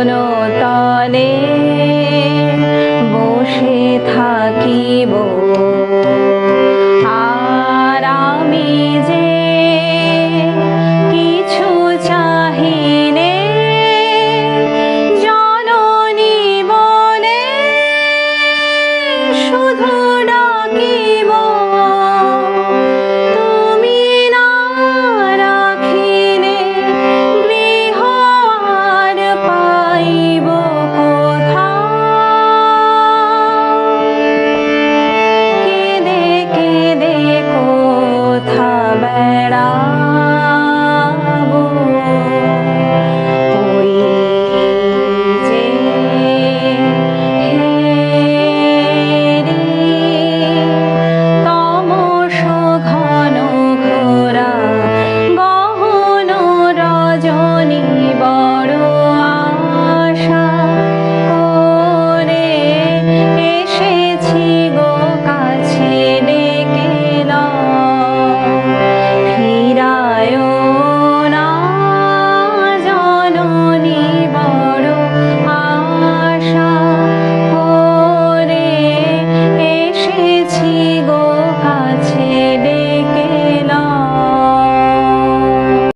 কোনো তনে বসে থাকিব।